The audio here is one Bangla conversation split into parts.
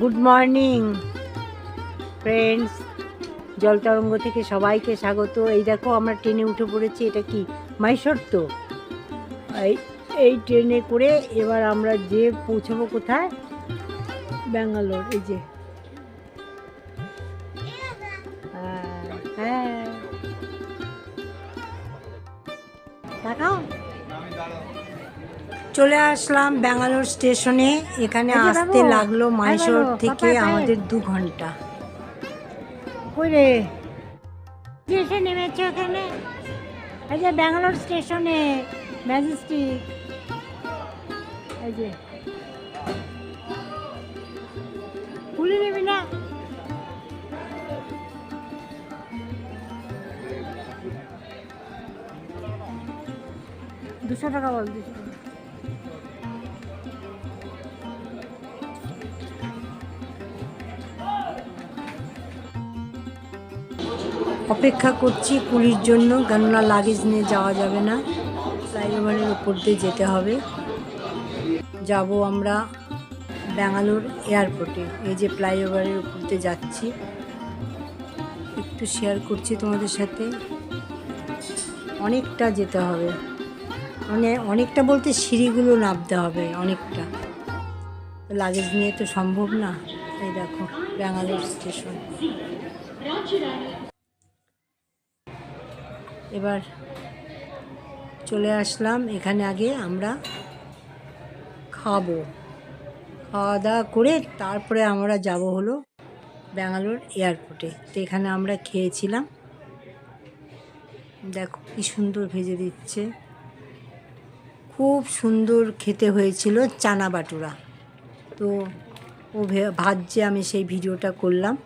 গুড মর্নিং ফ্রেন্ডস জলতরঙ্গ থেকে সবাইকে স্বাগত। এই দেখো আমরা ট্রেনে উঠে পড়েছি। এটা কি? মাইশোর তো। এই এই ট্রেনে করে এবার আমরা যে পৌঁছাবো কোথায়? ব্যাঙ্গালোর এই যে। হ্যাঁ, হ্যাঁ। দেখাও চলে আসলাম ব্যাঙ্গালোর স্টেশনে। এখানে আসতে লাগল মাইশোর থেকে আমাদের দু ঘণ্টা। নেমেছে ওখানে। এই যে ব্যাঙ্গালোর স্টেশনে ম্যাজেস্টিক এই যে। নেবি না? দুশো টাকা বল দুশো। অপেক্ষা করছি পুরীর জন্য, কেননা লাগেজ নিয়ে যাওয়া যাবে না। ফ্লাইওভারের উপর দিয়ে যেতে হবে। যাব আমরা ব্যাঙ্গালোর এয়ারপোর্টে। এই যে ফ্লাইওভারের উপর দিয়ে যাচ্ছি। একটু শেয়ার করছি তোমাদের সাথে। অনেকটা যেতে হবে। মানে অনেকটা বলতে সিঁড়িগুলো নামতে হবে, অনেকটা। লাগেজ নিয়ে তো সম্ভব না। এই দেখো, ব্যাঙ্গালোর স্টেশন এবার চলে আসলাম। এখানে আগে আমরা খাব। খাওয়া দাওয়া করে তারপরে আমরা যাব হলো ব্যাঙ্গালোর এয়ারপোর্টে। তো এখানে আমরা খেয়েছিলাম। দেখো কি সুন্দর ভেজে দিচ্ছে। খুব সুন্দর খেতে হয়েছিল চানা বাটুরা। তো ও ভে- ভাজছে, আমি সেই ভিডিওটা করলাম।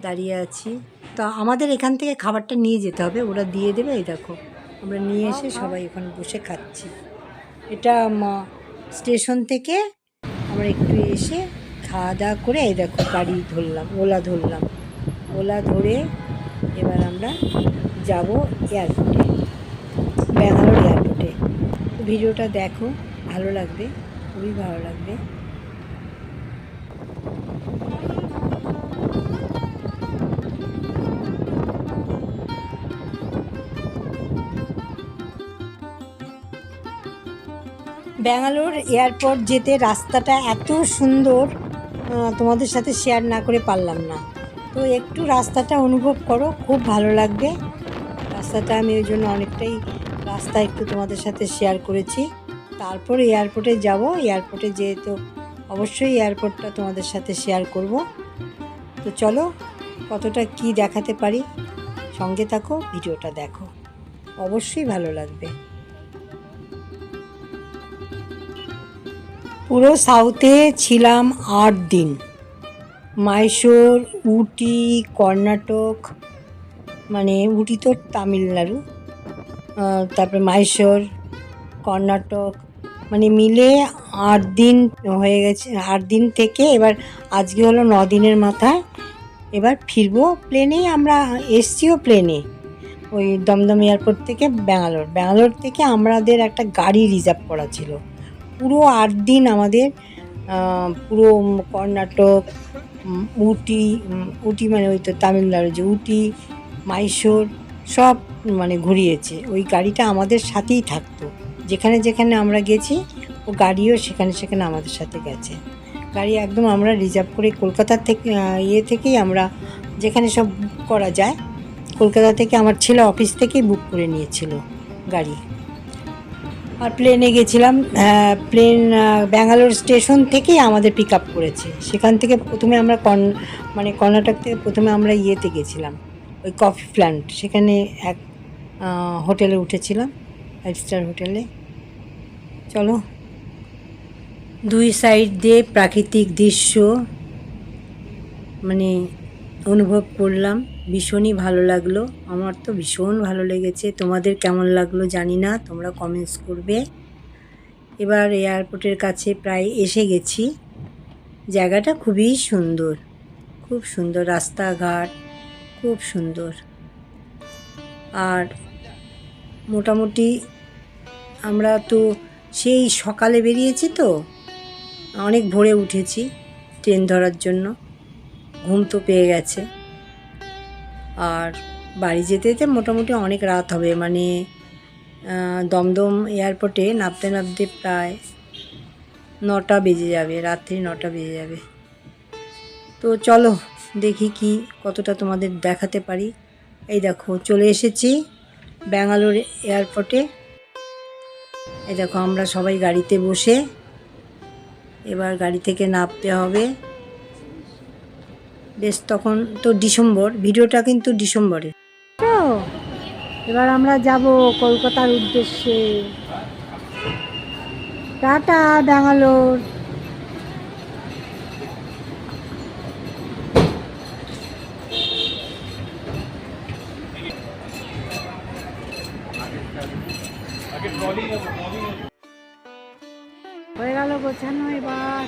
দাঁড়িয়ে আছি। তা আমাদের এখান থেকে খাবারটা নিয়ে যেতে হবে, ওরা দিয়ে দেবে, এই দেখো। আমরা নিয়ে এসে সবাই ওখানে বসে খাচ্ছি। এটা স্টেশন থেকে আমরা একটু এসে খাওয়া দাওয়া করে, এই দেখো গাড়ি ধরলাম, ওলা ধরলাম। ওলা ধরে এবার আমরা যাব এয়ারপোর্টে, ব্যাঙ্গালোর এয়ারপোর্টে। ভিডিওটা দেখো, ভালো লাগবে, খুবই ভালো লাগবে। ব্যাঙ্গালোর এয়ারপোর্ট যেতে রাস্তাটা এত সুন্দর তোমাদের সাথে শেয়ার না করে পারলাম না। তো একটু রাস্তাটা অনুভব করো, খুব ভালো লাগবে। রাস্তাটা আমি ওই জন্য অনেকটাই রাস্তা একটু তোমাদের সাথে শেয়ার করেছি। তারপর এয়ারপোর্টে যাব, এয়ারপোর্টে যেহেতু অবশ্যই এয়ারপোর্টটা তোমাদের সাথে শেয়ার করব। তো চলো, কতটা কি দেখাতে পারি, সঙ্গে থাকো, ভিডিওটা দেখো। অবশ্যই ভালো লাগবে। পুরো সাউথে ছিলাম আট দিন। মাইশোর উটি, কর্ণাটক মানে উটি তো তামিলনাড়ু তারপরে মাইশোর কর্ণাটক মানে মিলে আট দিন হয়ে গেছে, আট দিন থেকে এবার আজকে হলো ন দিনের মাথায় এবার ফিরবো প্লেনেই আমরা এসছিও প্লেনে ওই দমদম এয়ারপোর্ট থেকে ব্যাঙ্গালোর। ব্যাঙ্গালোর থেকে আমাদের একটা গাড়ি রিজার্ভ করা ছিল। পুরো আট দিন আমাদের পুরো কর্ণাটক উটি উটি মানে ওই তো তামিলনাড়ু যে উটি মাইসোর সব মানে ঘুরিয়েছে। ওই গাড়িটা আমাদের সাথেই থাকতো। যেখানে যেখানে আমরা গেছি, ও গাড়িও সেখানে সেখানে আমাদের সাথে গেছে। গাড়ি একদম আমরা রিজার্ভ করে কলকাতা থেকে ইয়ে থেকেই আমরা যেখানে সব বুক করা যায়, কলকাতা থেকে আমার ছেলে অফিস থেকেই বুক করে নিয়েছিল গাড়ি। আর প্লেনে গেছিলাম প্লেন ব্যাঙ্গালোর স্টেশন থেকেই আমাদের পিক আপ করেছে। সেখান থেকে প্রথমে আমরা কর্ন মানে কর্ণাটক থেকে প্রথমে আমরা ইয়েতে গেছিলাম, ওই কফি প্ল্যান্ট সেখানে এক হোটেলে উঠেছিলাম ফাইভ স্টার হোটেলে চলো, দুই সাইড দিয়ে প্রাকৃতিক দৃশ্য মানে অনুভব করলাম, ভীষণই ভালো লাগল। আমার তো ভীষণ ভালো লেগেছে। তোমাদের কেমন লাগল জানি না, তোমরা কমেন্টস করবে। এবার এয়ারপোর্টের কাছে প্রায় এসে গেছি। জায়গাটা খুবই সুন্দর। খুব সুন্দর রাস্তাঘাট, খুব সুন্দর। আর মোটামুটি আমরা তো সেই সকালে বেরিয়েছি তো, অনেক ভোরে উঠেছি ট্রেন ধরার জন্য। ঘুম তো পেয়ে গেছে। আর বাড়ি যেতে যেতে মোটামুটি অনেক রাত হবে মানে দমদম এয়ারপোর্টে নামতে নামতে প্রায় নটা বেজে যাবে, রাত্রি নটা বেজে যাবে। তো চলো, দেখি কি কতটা তোমাদের দেখাতে পারি। এই দেখো, চলে এসেছি ব্যাঙ্গালোর এয়ারপোর্টে। এই দেখো, আমরা সবাই গাড়িতে বসে এবার গাড়ি থেকে নামতে হবে। বেশ, তখন তো ডিসেম্বর, ভিডিওটা কিন্তু ডিসেম্বরে। তো, এবার আমরা যাব কলকাতার উদ্দেশ্যে। টাটা, ব্যাঙ্গালোর। হয়ে গেল গোছানো এবার।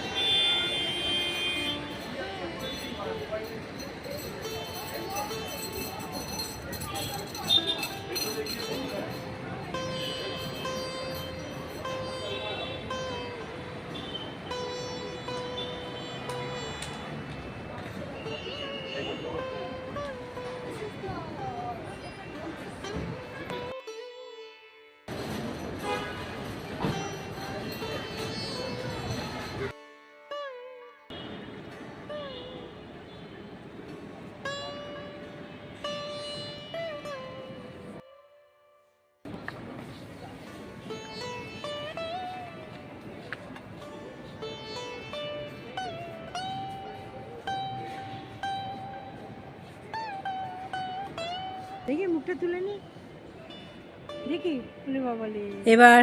দেখি মুখটা তুলে নি। দেখি এবার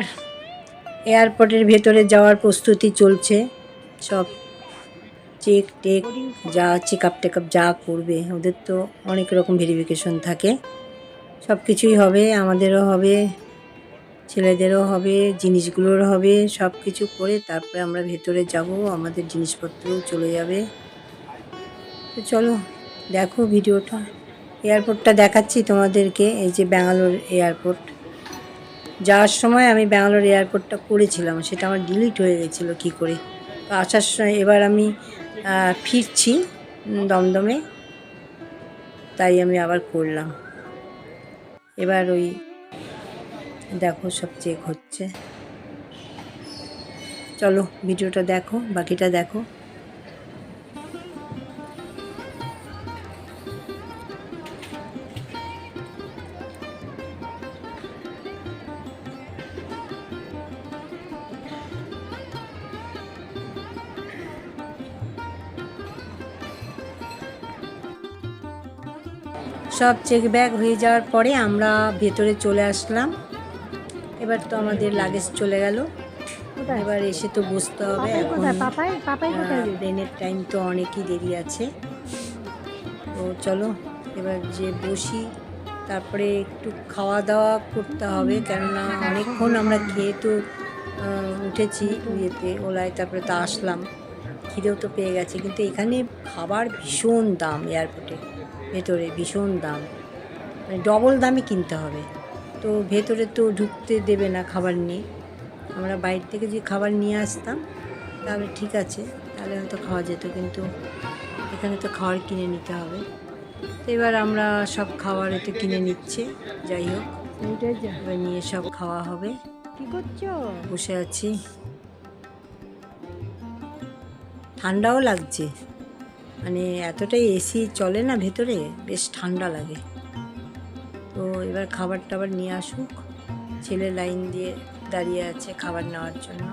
এয়ারপোর্টের ভেতরে যাওয়ার প্রস্তুতি চলছে। সব চেক টেক যা চেক আপ টেক আপ যা করবে ওদের তো অনেক রকম ভেরিফিকেশন থাকে। সব কিছুই হবে আমাদেরও হবে ছেলেদেরও হবে জিনিসগুলোর হবে সব কিছু করে তারপরে আমরা ভেতরে যাব আমাদের জিনিসপত্রও চলে যাবে। তো চলো দেখো ভিডিওটা। এয়ারপোর্টটা দেখাচ্ছি তোমাদেরকে, এই যে ব্যাঙ্গালোর এয়ারপোর্ট। যাওয়ার সময় আমি ব্যাঙ্গালোর এয়ারপোর্টটা করেছিলাম, সেটা আমার ডিলিট হয়ে গেছিল কী করে। তো আসার সময় এবার আমি ফিরছি দমদমে, তাই আমি আবার করলাম। এবার ওই, দেখো সব চেক হচ্ছে। চলো, ভিডিওটা দেখো, বাকিটা দেখো। সব চেক ব্যাগ হয়ে যাওয়ার পরে আমরা ভেতরে চলে আসলাম। এবার তো আমাদের লাগেজ চলে গেল। এবার এসে তো বসতে হবে এখন? ট্রেনের টাইম তো অনেকই দেরি আছে। তো চলো এবার যে বসি তারপরে একটু খাওয়া দাওয়া করতে হবে। কেননা অনেকক্ষণ আমরা খেয়ে তো উঠেছি ইয়েতে ওলায় তারপরে তো আসলাম। খিদেও তো পেয়ে গেছে। কিন্তু এখানে খাবার ভীষণ দাম এয়ারপোর্টে ভেতরে ভীষণ দাম। মানে ডবল দামে কিনতে হবে। তো ভেতরে তো ঢুকতে দেবে না খাবার নিয়ে। আমরা বাইরে থেকে যে খাবার নিয়ে আসতাম তাহলে ঠিক আছে তাহলে হয়তো খাওয়া যেত কিন্তু এখানে তো খাবার কিনে নিতে হবে। তো এবার আমরা সব খাবার এতে কিনে নিচ্ছে যাই হোক। এবার নিয়ে সব খাওয়া হবে। কি করছ? বসে আছি। ঠান্ডাও লাগছে। মানে এতটাই এসি চলে না ভেতরে, বেশ ঠান্ডা লাগে। তো এবার খাবার টাবার নিয়ে আসুক। ছেলে লাইন দিয়ে দাঁড়িয়ে আছে খাবার নেওয়ার জন্য।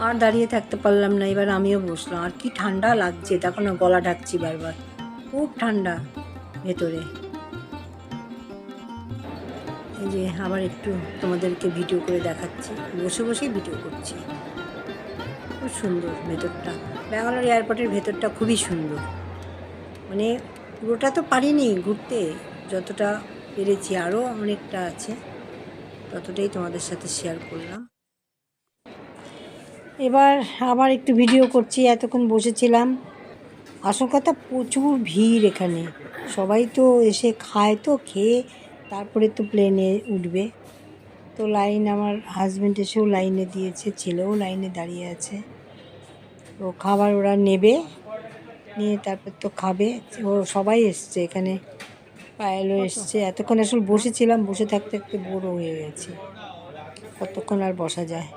আর দাঁড়িয়ে থাকতে পারলাম না, এবার আমিও বসলাম। আর কি ঠান্ডা লাগছে, দেখো না, গলা ঢাকছি বারবার। খুব ঠান্ডা ভেতরে। এই যে, আবার একটু তোমাদেরকে ভিডিও করে দেখাচ্ছি। বসে বসেই ভিডিও করছি। খুব সুন্দর ভেতরটা। ব্যাঙ্গালোর এয়ারপোর্টের ভেতরটা খুবই সুন্দর। মানে পুরোটা তো পারিনি ঘুরতে, যতটা পেরেছি আরও অনেকটা আছে, ততটাই তোমাদের সাথে শেয়ার করলাম। এবার আবার একটু ভিডিও করছি, এতক্ষণ বসেছিলাম। আসল কথা, প্রচুর ভিড় এখানে। সবাই তো এসে খায় তো, খেয়ে তারপরে তো প্লেনে উঠবে। তো লাইন আমার হাজব্যান্ড এসেও লাইনে দিয়েছে, ছেলেও লাইনে দাঁড়িয়ে আছে। তো খাবার ওরা নেবে, নিয়ে তারপর তো খাবে। ও সবাই এসছে এখানে, পায়েলও এসছে। এতক্ষণ আসলে বসেছিলাম, বসে থাকতে থাকতে বড়ো হয়ে গেছে। কতক্ষণ আর বসা যায়?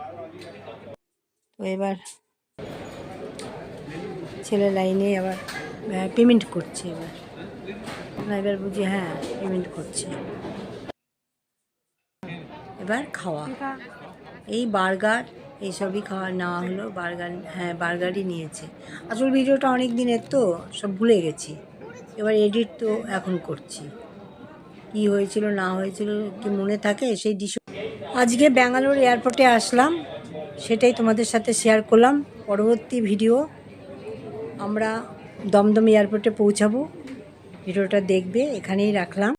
তো এবার ছেলে লাইনে আবার পেমেন্ট করছে এবার। এবার বুঝি হ্যাঁ পেমেন্ট করছে। এবার খাওয়া। এই বার্গার এইসবই খাওয়া নেওয়া হলো বার্গার হ্যাঁ বার্গারই নিয়েছে। আসল ভিডিওটা অনেক দিনের তো, সব ভুলে গেছি। এবার এডিট তো এখন করছি। কি হয়েছিল, না হয়েছিল, কি মনে থাকে, সেই ডিশ আজকে ব্যাঙ্গালোর এয়ারপোর্টে আসলাম। সেটাই তোমাদের সাথে শেয়ার করলাম। পরবর্তী ভিডিও আমরা দমদম এয়ারপোর্টে পৌঁছাবো। ভিডিওটা দেখবে, এখানেই রাখলাম।